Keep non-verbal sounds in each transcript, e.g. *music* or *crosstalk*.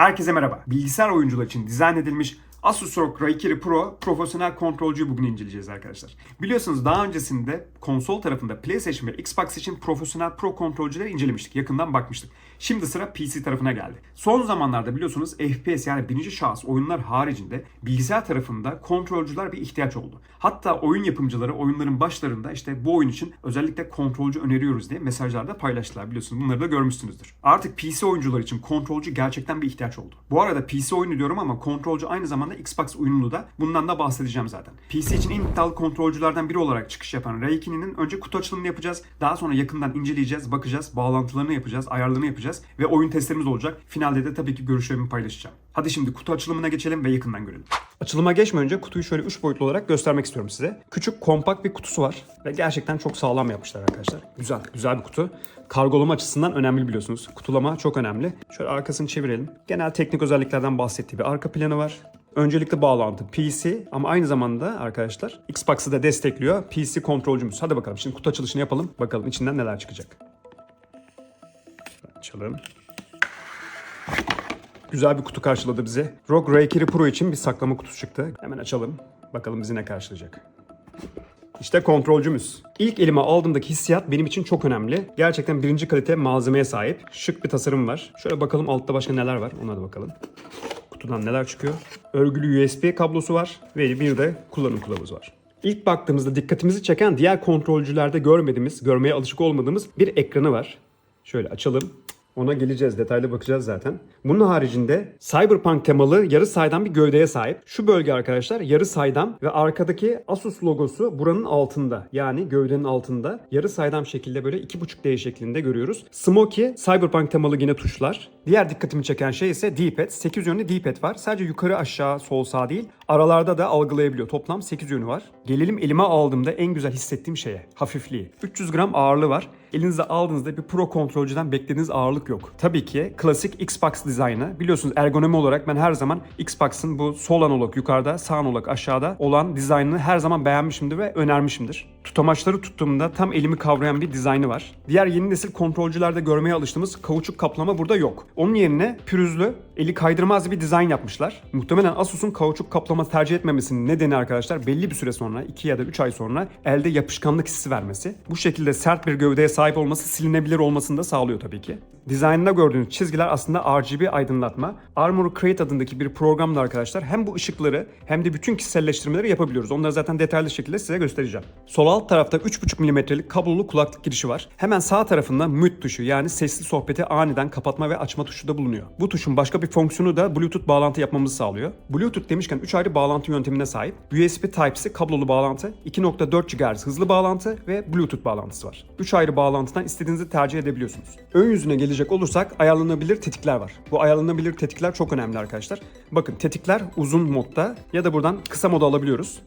Herkese merhaba. Bilgisayar oyuncular için dizayn edilmiş Asus ROG Raikiri Pro profesyonel kontrolcüyü bugün inceleyeceğiz arkadaşlar. Biliyorsunuz daha öncesinde konsol tarafında PlayStation ve Xbox için profesyonel pro kontrolcüleri incelemiştik. Yakından bakmıştık. Şimdi sıra PC tarafına geldi. Son zamanlarda biliyorsunuz FPS yani birinci şahıs oyunlar haricinde bilgisayar tarafında kontrolcüler bir ihtiyaç oldu. Hatta oyun yapımcıları oyunların başlarında işte bu oyun için özellikle kontrolcü öneriyoruz diye mesajlarda paylaştılar biliyorsunuz. Bunları da görmüşsünüzdür. Artık PC oyuncular için kontrolcü gerçekten bir ihtiyaç oldu. Bu arada PC oyunu diyorum ama kontrolcü aynı zamanda Xbox uyumlu da. Bundan da bahsedeceğim zaten. PC için en iddialı kontrolcülerden biri olarak çıkış yapan Ray2'nin önce kutu açılımını yapacağız. Daha sonra yakından inceleyeceğiz, bakacağız, bağlantılarını yapacağız, ayarlarını yapacağız ve oyun testlerimiz olacak. Finalde de tabii ki görüşlerimi paylaşacağım. Hadi şimdi kutu açılımına geçelim ve yakından görelim. Açılıma geçmeden önce kutuyu şöyle 3 boyutlu olarak göstermek istiyorum size. Küçük kompakt bir kutusu var ve gerçekten çok sağlam yapmışlar arkadaşlar. Güzel, güzel bir kutu. Kargolama açısından önemli biliyorsunuz. Kutulama çok önemli. Şöyle arkasını çevirelim. Genel teknik özelliklerden bahsettiği bir arka planı var. Öncelikle bağlantı PC ama aynı zamanda arkadaşlar Xbox'ı da destekliyor. PC kontrolcümüz. Hadi bakalım şimdi kutu açılışını yapalım. Bakalım içinden neler çıkacak. Açalım. Güzel bir kutu karşıladı bize. ROG Raikiri Pro için bir saklama kutusu çıktı. Hemen açalım. Bakalım bizi ne karşılayacak. İşte kontrolcümüz. İlk elime aldığımdaki hissiyat benim için çok önemli. Gerçekten birinci kalite malzemeye sahip. Şık bir tasarım var. Şöyle bakalım altta başka neler var. Ona da bakalım. Kutudan neler çıkıyor. Örgülü USB kablosu var. Ve bir de kullanım kılavuzu var. İlk baktığımızda dikkatimizi çeken diğer kontrolcülerde görmediğimiz, görmeye alışık olmadığımız bir ekranı var. Şöyle açalım. Ona geleceğiz. Detaylı bakacağız zaten. Bunun haricinde Cyberpunk temalı yarı saydam bir gövdeye sahip. Şu bölge arkadaşlar yarı saydam ve arkadaki Asus logosu buranın altında. Yani gövdenin altında. Yarı saydam şekilde böyle 2.5D şeklinde görüyoruz. Smoky Cyberpunk temalı yine tuşlar. Diğer dikkatimi çeken şey ise D-pad. 8 yönlü D-pad var. Sadece yukarı aşağı sol sağ değil. Aralarda da algılayabiliyor. Toplam 8 yönü var. Gelelim elime aldığımda en güzel hissettiğim şeye. Hafifliği. 300 gram ağırlığı var. Elinize aldığınızda bir pro kontrolcüden beklediğiniz ağırlık yok. Tabii ki klasik Xbox dizaynı. Biliyorsunuz ergonomi olarak ben her zaman Xbox'ın bu sol analog yukarıda, sağ analog aşağıda olan dizaynını her zaman beğenmişimdir ve önermişimdir. Tutamaçları tuttuğumda tam elimi kavrayan bir dizaynı var. Diğer yeni nesil kontrolcülerde görmeye alıştığımız kauçuk kaplama burada yok. Onun yerine pürüzlü, eli kaydırmaz bir dizayn yapmışlar. Muhtemelen Asus'un kauçuk kaplama tercih etmemesinin nedeni arkadaşlar belli bir süre sonra 2 ya da 3 ay sonra elde yapışkanlık hissi vermesi. Bu şekilde sert bir gövdeye sahip olması silinebilir olmasını da sağlıyor tabii ki. Dizaynında gördüğünüz çizgiler aslında RGB aydınlatma. Armor Crate adındaki bir programda arkadaşlar hem bu ışıkları hem de bütün kişiselleştirmeleri yapabiliyoruz. Onları zaten detaylı şekilde size göstereceğim. Sol alt tarafta 3.5 mm'lik kablolu kulaklık girişi var. Hemen sağ tarafında mute tuşu yani sesli sohbeti aniden kapatma ve açma tuşu da bulunuyor. Bu tuşun başka bir fonksiyonu da Bluetooth bağlantı yapmamızı sağlıyor. Bluetooth demişken 3 ayrı bağlantı yöntemine sahip. USB Type-C kablolu bağlantı, 2.4 GHz hızlı bağlantı ve Bluetooth bağlantısı var. 3 ayrı bağlantıdan istediğinizi tercih edebiliyorsunuz. Ön yüzüne gelecek olursak ayarlanabilir tetikler var. Bu ayarlanabilir tetikler çok önemli arkadaşlar. Bakın tetikler uzun modda ya da buradan kısa moda alabiliyoruz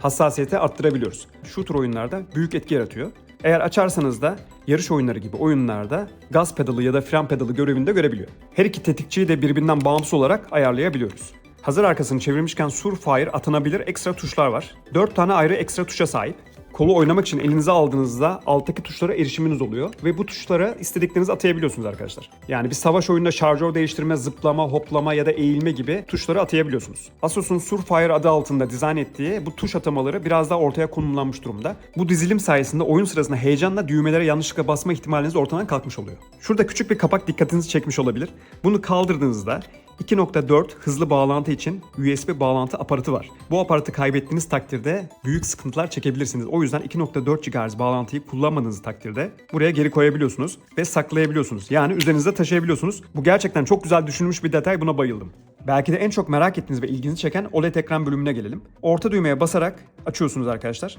hassasiyeti arttırabiliyoruz. Shooter oyunlarda büyük etki yaratıyor. Eğer açarsanız da yarış oyunları gibi oyunlarda gaz pedalı ya da fren pedalı görevinde görebiliyor. Her iki tetikçiyi de birbirinden bağımsız olarak ayarlayabiliyoruz. Hazır arkasını çevirmişken Surfire atanabilir ekstra tuşlar var. 4 tane ayrı ekstra tuşa sahip. Kolu oynamak için elinize aldığınızda alttaki tuşlara erişiminiz oluyor ve bu tuşlara istediklerinizi atayabiliyorsunuz arkadaşlar. Yani bir savaş oyununda şarjör değiştirme, zıplama, hoplama ya da eğilme gibi tuşları atayabiliyorsunuz. Asus'un Surfire adı altında dizayn ettiği bu tuş atamaları biraz daha ortaya konumlanmış durumda. Bu dizilim sayesinde oyun sırasında heyecanla düğmelere yanlışlıkla basma ihtimaliniz ortadan kalkmış oluyor. Şurada küçük bir kapak dikkatinizi çekmiş olabilir. Bunu kaldırdığınızda 2.4 hızlı bağlantı için USB bağlantı aparatı var. Bu aparatı kaybettiğiniz takdirde büyük sıkıntılar çekebilirsiniz. O yüzden 2.4 GHz bağlantıyı kullanmadığınız takdirde buraya geri koyabiliyorsunuz ve saklayabiliyorsunuz. Yani üzerinizde taşıyabiliyorsunuz. Bu gerçekten çok güzel düşünülmüş bir detay buna bayıldım. Belki de en çok merak ettiğiniz ve ilginizi çeken OLED ekran bölümüne gelelim. Orta düğmeye basarak açıyorsunuz arkadaşlar.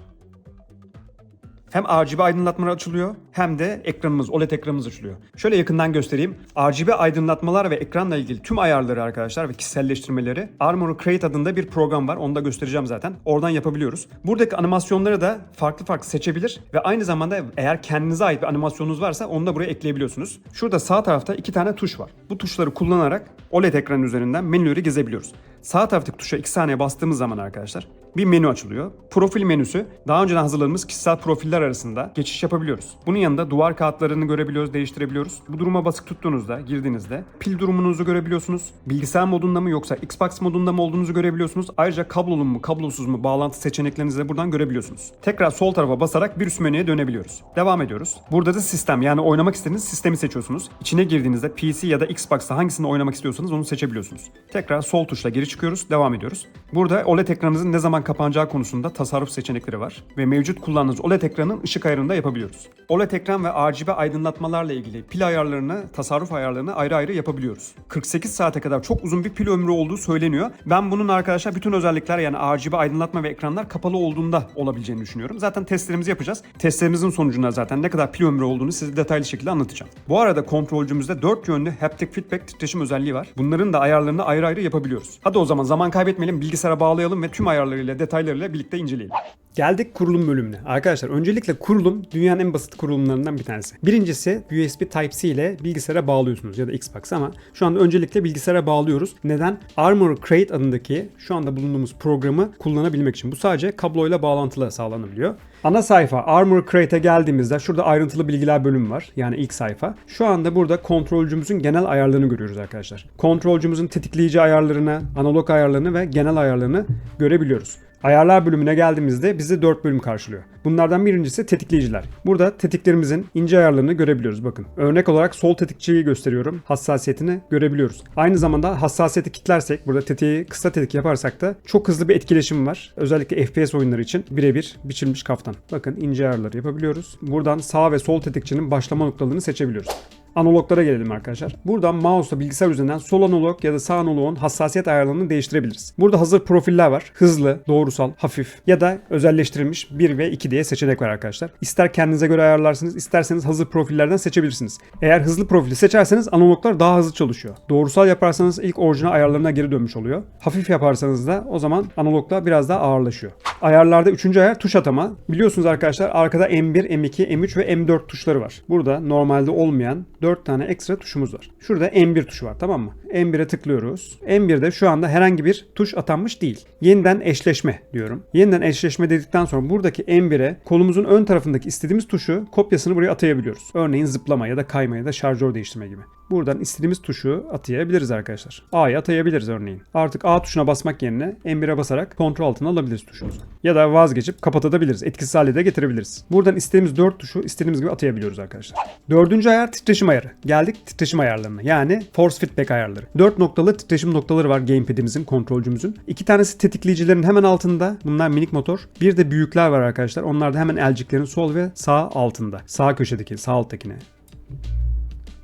Hem RGB aydınlatmalar açılıyor hem de ekranımız, OLED ekranımız açılıyor. Şöyle yakından göstereyim. RGB aydınlatmalar ve ekranla ilgili tüm ayarları arkadaşlar ve kişiselleştirmeleri Armor Crate adında bir program var. Onu da göstereceğim zaten. Oradan yapabiliyoruz. Buradaki animasyonları da farklı farklı seçebilir ve aynı zamanda eğer kendinize ait bir animasyonunuz varsa onu da buraya ekleyebiliyorsunuz. Şurada sağ tarafta iki tane tuş var. Bu tuşları kullanarak OLED ekran üzerinden menüleri gezebiliyoruz. Sağ taraftaki tuşa 2 saniye bastığımız zaman arkadaşlar bir menü açılıyor. Profil menüsü daha önceden hazırladığımız kişisel profiller arasında geçiş yapabiliyoruz. Bunun yanında duvar kağıtlarını görebiliyoruz, değiştirebiliyoruz. Bu duruma basık tuttuğunuzda, girdiğinizde pil durumunuzu görebiliyorsunuz. Bilgisayar modunda mı yoksa Xbox modunda mı olduğunuzu görebiliyorsunuz. Ayrıca kablolu mu, kablosuz mu bağlantı seçeneklerinizi de buradan görebiliyorsunuz. Tekrar sol tarafa basarak bir üst menüye dönebiliyoruz. Devam ediyoruz. Burada da sistem yani oynamak istediğiniz sistemi seçiyorsunuz. İçine girdiğinizde PC ya da Xbox'ta hangisini oynamak istiyorsanız onu seçebiliyorsunuz. Tekrar sol tuşla geri çıkıyoruz, devam ediyoruz. Burada OLED ekranınızın ne zaman kapanacağı konusunda tasarruf seçenekleri var ve mevcut kullandığınız OLED ekranın ışık ayarını da yapabiliyoruz. OLED ekran ve RGB aydınlatmalarla ilgili pil ayarlarını, tasarruf ayarlarını ayrı ayrı yapabiliyoruz. 48 saate kadar çok uzun bir pil ömrü olduğu söyleniyor. Ben bunun arkadaşlar bütün özellikler yani RGB aydınlatma ve ekranlar kapalı olduğunda olabileceğini düşünüyorum. Zaten testlerimizi yapacağız. Testlerimizin sonucunda zaten ne kadar pil ömrü olduğunu size detaylı şekilde anlatacağım. Bu arada kontrolcümüzde 4 yönlü haptic feedback titreşim özelliği var. Bunların da ayarlarını ayrı ayrı yapabiliyoruz. Hadi o zaman zaman kaybetmeyelim bilgisayara bağlayalım ve tüm ayarlarıyla detaylarıyla birlikte inceleyelim. Geldik kurulum bölümüne. Arkadaşlar öncelikle kurulum dünyanın en basit kurulumlarından bir tanesi. Birincisi USB Type-C ile bilgisayara bağlıyorsunuz ya da Xbox ama şu anda öncelikle bilgisayara bağlıyoruz. Neden? Armor Crate adındaki şu anda bulunduğumuz programı kullanabilmek için. Bu sadece kabloyla bağlantılı sağlanabiliyor. Ana sayfa Armor Crate'e geldiğimizde şurada ayrıntılı bilgiler bölümü var. Yani ilk sayfa. Şu anda burada kontrolcümüzün genel ayarlarını görüyoruz arkadaşlar. Kontrolcümüzün tetikleyici ayarlarını, analog ayarlarını ve genel ayarlarını görebiliyoruz. Ayarlar bölümüne geldiğimizde bizi 4 bölüm karşılıyor. Bunlardan birincisi tetikleyiciler. Burada tetiklerimizin ince ayarlarını görebiliyoruz bakın. Örnek olarak sol tetikçiyi gösteriyorum. Hassasiyetini görebiliyoruz. Aynı zamanda hassasiyeti kilitlersek burada tetiği kısa tetik yaparsak da çok hızlı bir etkileşim var. Özellikle FPS oyunları için birebir biçilmiş kaftan. Bakın ince ayarları yapabiliyoruz. Buradan sağ ve sol tetikçinin başlama noktalarını seçebiliyoruz. Analoglara gelelim arkadaşlar. Buradan mouse'la bilgisayar üzerinden sol analog ya da sağ analogun hassasiyet ayarlarını değiştirebiliriz. Burada hazır profiller var. Hızlı, doğrusal, hafif ya da özelleştirilmiş 1 ve 2 diye seçenek var arkadaşlar. İster kendinize göre ayarlarsınız, isterseniz hazır profillerden seçebilirsiniz. Eğer hızlı profili seçerseniz analoglar daha hızlı çalışıyor. Doğrusal yaparsanız ilk orijinal ayarlarına geri dönmüş oluyor. Hafif yaparsanız da o zaman analoglar biraz daha ağırlaşıyor. Ayarlarda 3. ayar tuş atama. Biliyorsunuz arkadaşlar arkada M1, M2, M3 ve M4 tuşları var. Burada normalde olmayan 4 tane ekstra tuşumuz var. Şurada M1 tuşu var tamam mı? M1'e tıklıyoruz. M1'de şu anda herhangi bir tuş atanmış değil. Yeniden eşleşme diyorum. Yeniden eşleşme dedikten sonra buradaki M1'e kolumuzun ön tarafındaki istediğimiz tuşu kopyasını buraya atayabiliyoruz. Örneğin zıplama ya da kayma ya da şarjör değiştirme gibi. Buradan istediğimiz tuşu atayabiliriz arkadaşlar. A'ya atayabiliriz örneğin. Artık A tuşuna basmak yerine M1'e basarak kontrol altına alabiliriz tuşumuzu. Ya da vazgeçip kapatabiliriz. Etkisiz hale de getirebiliriz. Buradan istediğimiz 4 tuşu istediğimiz gibi atayabiliyoruz arkadaşlar. Dördüncü ayar titreşim ayarı. Geldik titreşim ayarlarına. Yani force feedback ayarları. 4 noktalı titreşim noktaları var gamepad'imizin, kontrolcümüzün. İki tanesi tetikleyicilerin hemen altında. Bunlar minik motor. Bir de büyükler var arkadaşlar. Onlar da hemen elciklerin sol ve sağ altında. Sağ köşedeki, sağ alttakine.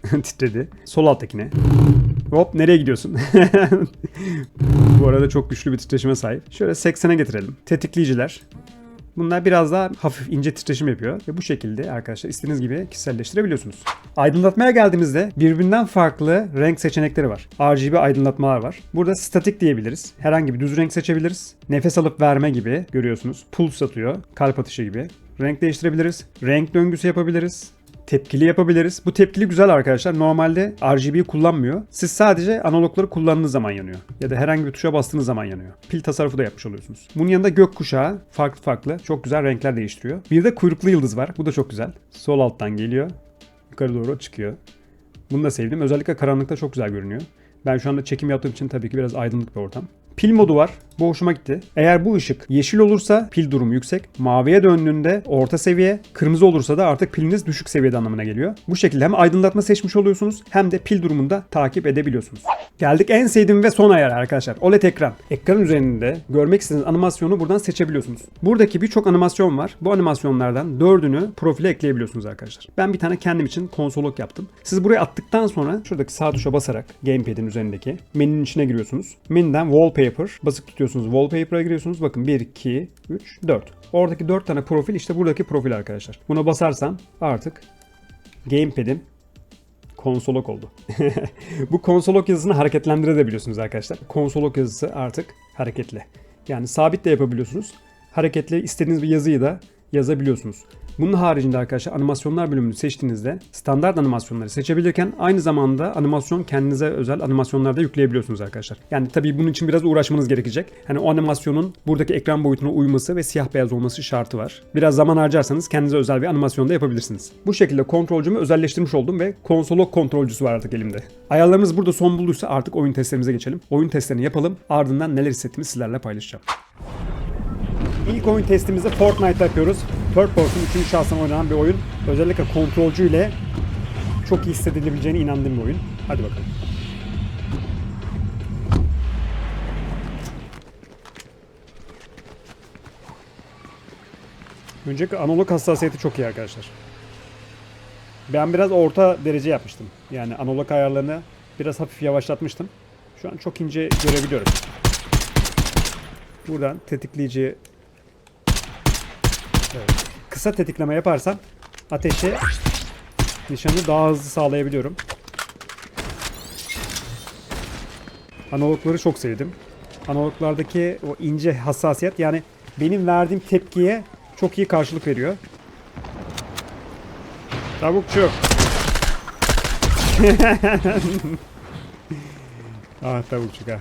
*laughs* titredi. Sol alttakine. Hop nereye gidiyorsun? *laughs* Bu arada çok güçlü bir titreşime sahip. Şöyle 80'e getirelim. Tetikleyiciler. Bunlar biraz daha hafif ince titreşim yapıyor ve bu şekilde arkadaşlar istediğiniz gibi kişiselleştirebiliyorsunuz. Aydınlatmaya geldiğimizde birbirinden farklı renk seçenekleri var. RGB aydınlatmalar var. Burada statik diyebiliriz. Herhangi bir düz renk seçebiliriz. Nefes alıp verme gibi görüyorsunuz. Puls atıyor. Kalp atışı gibi. Renk değiştirebiliriz. Renk döngüsü yapabiliriz tepkili yapabiliriz. Bu tepkili güzel arkadaşlar. Normalde RGB'yi kullanmıyor. Siz sadece analogları kullandığınız zaman yanıyor. Ya da herhangi bir tuşa bastığınız zaman yanıyor. Pil tasarrufu da yapmış oluyorsunuz. Bunun yanında gökkuşağı farklı farklı çok güzel renkler değiştiriyor. Bir de kuyruklu yıldız var. Bu da çok güzel. Sol alttan geliyor. Yukarı doğru çıkıyor. Bunu da sevdim. Özellikle karanlıkta çok güzel görünüyor. Ben şu anda çekim yaptığım için tabii ki biraz aydınlık bir ortam. Pil modu var. Bu hoşuma gitti. Eğer bu ışık yeşil olursa pil durumu yüksek. Maviye döndüğünde orta seviye. Kırmızı olursa da artık piliniz düşük seviyede anlamına geliyor. Bu şekilde hem aydınlatma seçmiş oluyorsunuz hem de pil durumunu da takip edebiliyorsunuz. Geldik en sevdiğim ve son ayar arkadaşlar. OLED ekran. Ekran üzerinde görmek istediğiniz animasyonu buradan seçebiliyorsunuz. Buradaki birçok animasyon var. Bu animasyonlardan dördünü profile ekleyebiliyorsunuz arkadaşlar. Ben bir tane kendim için konsolog yaptım. Siz buraya attıktan sonra şuradaki sağ tuşa basarak gamepad'in üzerindeki menünün içine giriyorsunuz. Menüden wallpaper basıp tutuyorsunuz. Wallpaper'a giriyorsunuz. Bakın 1, 2, 3, 4. Oradaki 4 tane profil işte buradaki profil arkadaşlar. Buna basarsan artık gamepad'im konsolog oldu. *laughs* Bu konsolog yazısını hareketlendirebiliyorsunuz arkadaşlar. Konsolog yazısı artık hareketli. Yani sabit de yapabiliyorsunuz. Hareketli istediğiniz bir yazıyı da yazabiliyorsunuz. Bunun haricinde arkadaşlar animasyonlar bölümünü seçtiğinizde standart animasyonları seçebilirken aynı zamanda animasyon kendinize özel animasyonlar da yükleyebiliyorsunuz arkadaşlar. Yani tabii bunun için biraz uğraşmanız gerekecek. Hani o animasyonun buradaki ekran boyutuna uyması ve siyah beyaz olması şartı var. Biraz zaman harcarsanız kendinize özel bir animasyon da yapabilirsiniz. Bu şekilde kontrolcümü özelleştirmiş oldum ve konsolok kontrolcüsü var artık elimde. Ayarlarımız burada son bulduysa artık oyun testlerimize geçelim. Oyun testlerini yapalım. Ardından neler hissettiğimi sizlerle paylaşacağım. İlk oyun testimizde Fortnite yapıyoruz. Third person, üçüncü şahsına oynanan bir oyun. Özellikle kontrolcüyle çok iyi hissedilebileceğine inandığım bir oyun. Hadi bakalım. Önceki analog hassasiyeti çok iyi arkadaşlar. Ben biraz orta derece yapmıştım. Yani analog ayarlarını biraz hafif yavaşlatmıştım. Şu an çok ince görebiliyorum. Buradan tetikleyici Kısa tetikleme yaparsam ateşe nişanı daha hızlı sağlayabiliyorum. Analogları çok sevdim. Analoglardaki o ince hassasiyet yani benim verdiğim tepkiye çok iyi karşılık veriyor. Tavukçu. *laughs* ah tavukçuk ha.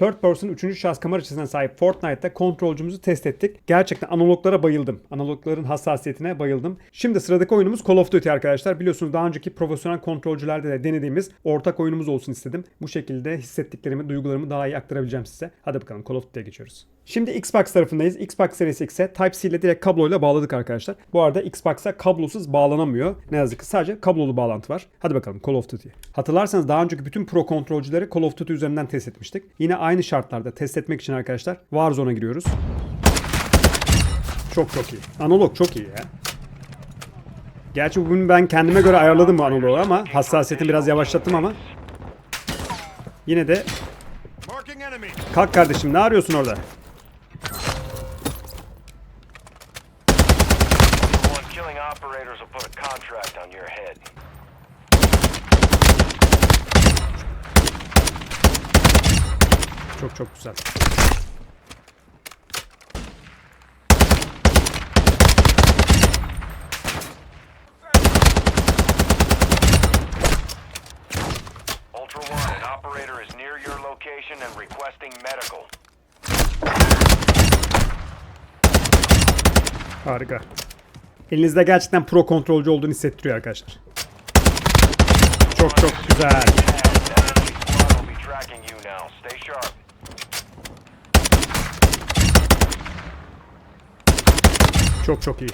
Third person 3. şahıs kamera açısına sahip Fortnite'ta kontrolcümüzü test ettik. Gerçekten analoglara bayıldım. Analogların hassasiyetine bayıldım. Şimdi sıradaki oyunumuz Call of Duty arkadaşlar. Biliyorsunuz daha önceki profesyonel kontrolcülerde de denediğimiz ortak oyunumuz olsun istedim. Bu şekilde hissettiklerimi, duygularımı daha iyi aktarabileceğim size. Hadi bakalım Call of Duty'ye geçiyoruz. Şimdi Xbox tarafındayız. Xbox Series X'e Type-C ile direkt kabloyla bağladık arkadaşlar. Bu arada Xbox'a kablosuz bağlanamıyor. Ne yazık ki sadece kablolu bağlantı var. Hadi bakalım Call of Duty. Hatırlarsanız daha önceki bütün pro kontrolcüleri Call of Duty üzerinden test etmiştik. Yine aynı şartlarda test etmek için arkadaşlar Warzone'a giriyoruz. Çok çok iyi. Analog çok iyi ya. Gerçi bugün ben kendime göre ayarladım bu analogu ama hassasiyetini biraz yavaşlattım ama yine de kalk kardeşim ne arıyorsun orada? Çok çok güzel. Ultra One, an operator is near your location and requesting medical. Harika. Elinizde gerçekten pro kontrolcü olduğunu hissettiriyor arkadaşlar. Çok çok güzel. Çok çok iyi.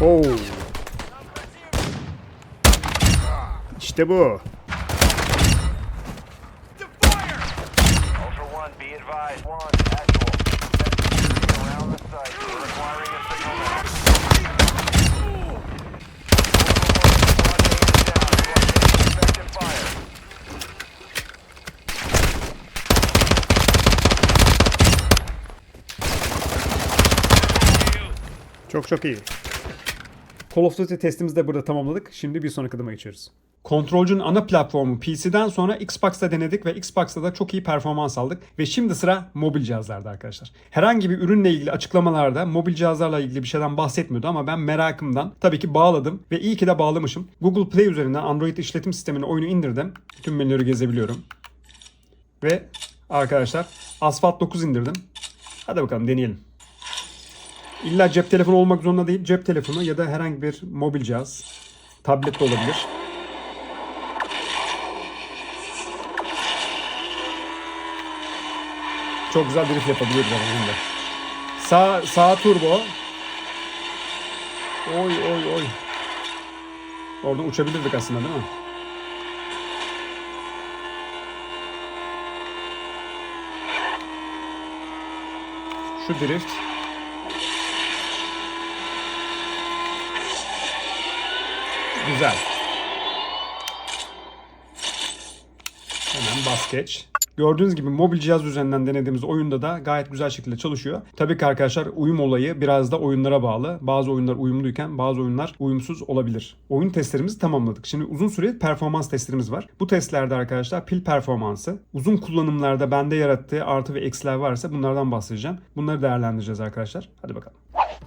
Oo. İşte bu. Çok çok iyi. Call of Duty testimizi de burada tamamladık. Şimdi bir sonraki adıma geçiyoruz. Kontrolcünün ana platformu PC'den sonra Xbox'ta denedik ve Xbox'ta da çok iyi performans aldık. Ve şimdi sıra mobil cihazlarda arkadaşlar. Herhangi bir ürünle ilgili açıklamalarda mobil cihazlarla ilgili bir şeyden bahsetmiyordu ama ben merakımdan tabii ki bağladım ve iyi ki de bağlamışım. Google Play üzerinden Android işletim sistemine oyunu indirdim. Bütün menüleri gezebiliyorum. Ve arkadaşlar Asphalt 9 indirdim. Hadi bakalım deneyelim. İlla cep telefonu olmak zorunda değil. Cep telefonu ya da herhangi bir mobil cihaz. Tablet de olabilir. Çok güzel drift yapabiliyor önce. Sağ, sağ turbo. Oy oy oy. Oradan uçabilirdik aslında değil mi? Şu drift. Güzel. Hemen bas geç. Gördüğünüz gibi mobil cihaz üzerinden denediğimiz oyunda da gayet güzel şekilde çalışıyor. Tabii ki arkadaşlar uyum olayı biraz da oyunlara bağlı. Bazı oyunlar uyumluyken bazı oyunlar uyumsuz olabilir. Oyun testlerimizi tamamladık. Şimdi uzun süre performans testlerimiz var. Bu testlerde arkadaşlar pil performansı, uzun kullanımlarda bende yarattığı artı ve eksiler varsa bunlardan bahsedeceğim. Bunları değerlendireceğiz arkadaşlar. Hadi bakalım.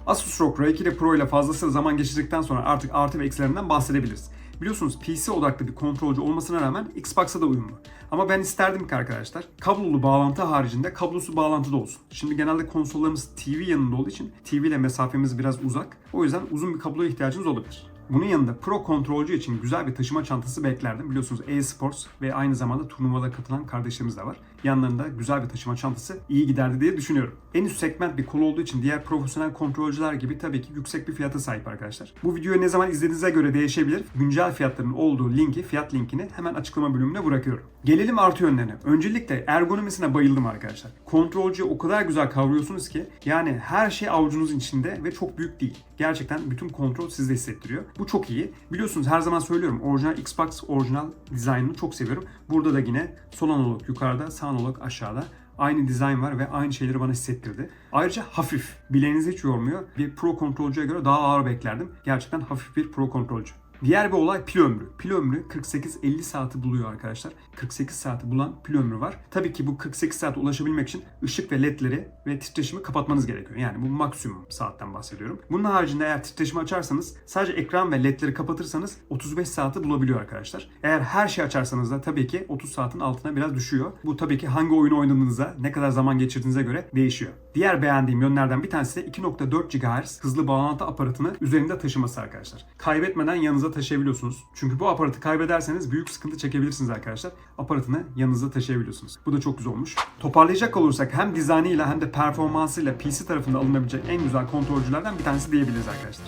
Asus ROG R2 Pro ile fazlasıyla zaman geçirdikten sonra artık artı ve eksilerinden bahsedebiliriz. Biliyorsunuz PC odaklı bir kontrolcü olmasına rağmen Xbox'a da uyumlu. Ama ben isterdim ki arkadaşlar kablolu bağlantı haricinde kablosuz bağlantı da olsun. Şimdi genelde konsollarımız TV yanında olduğu için TV ile mesafemiz biraz uzak. O yüzden uzun bir kabloya ihtiyacınız olabilir. Bunun yanında Pro kontrolcü için güzel bir taşıma çantası beklerdim. Biliyorsunuz e-sports ve aynı zamanda turnuvalara katılan kardeşlerimiz de var. Yanlarında güzel bir taşıma çantası iyi giderdi diye düşünüyorum. En üst segment bir kol olduğu için diğer profesyonel kontrolcüler gibi tabii ki yüksek bir fiyata sahip arkadaşlar. Bu videoyu ne zaman izlediğinize göre değişebilir. Güncel fiyatların olduğu linki, fiyat linkini hemen açıklama bölümüne bırakıyorum. Gelelim artı yönlerine. Öncelikle ergonomisine bayıldım arkadaşlar. Kontrolcüyü o kadar güzel kavruyorsunuz ki yani her şey avucunuzun içinde ve çok büyük değil. Gerçekten bütün kontrol sizde hissettiriyor. Bu çok iyi. Biliyorsunuz her zaman söylüyorum orijinal Xbox orijinal dizaynını çok seviyorum. Burada da yine sol analog yukarıda, sağ analog aşağıda aynı dizayn var ve aynı şeyleri bana hissettirdi. Ayrıca hafif. Bileğinizi hiç yormuyor. Bir pro kontrolcüye göre daha ağır beklerdim. Gerçekten hafif bir pro kontrolcü. Diğer bir olay pil ömrü. Pil ömrü 48-50 saati buluyor arkadaşlar. 48 saati bulan pil ömrü var. Tabii ki bu 48 saate ulaşabilmek için ışık ve ledleri ve titreşimi kapatmanız gerekiyor. Yani bu maksimum saatten bahsediyorum. Bunun haricinde eğer titreşimi açarsanız sadece ekran ve ledleri kapatırsanız 35 saati bulabiliyor arkadaşlar. Eğer her şey açarsanız da tabii ki 30 saatin altına biraz düşüyor. Bu tabii ki hangi oyunu oynadığınıza, ne kadar zaman geçirdiğinize göre değişiyor. Diğer beğendiğim yönlerden bir tanesi de 2.4 GHz hızlı bağlantı aparatını üzerinde taşıması arkadaşlar. Kaybetmeden yanınıza taşıyabiliyorsunuz. Çünkü bu aparatı kaybederseniz büyük sıkıntı çekebilirsiniz arkadaşlar. Aparatını yanınızda taşıyabiliyorsunuz. Bu da çok güzel olmuş. Toparlayacak olursak hem dizaynıyla hem de performansıyla PC tarafında alınabilecek en güzel kontrolcülerden bir tanesi diyebiliriz arkadaşlar.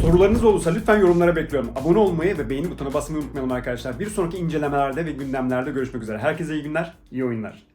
Sorularınız olursa lütfen yorumlara bekliyorum. Abone olmayı ve beğeni butonuna basmayı unutmayalım arkadaşlar. Bir sonraki incelemelerde ve gündemlerde görüşmek üzere. Herkese iyi günler, iyi oyunlar.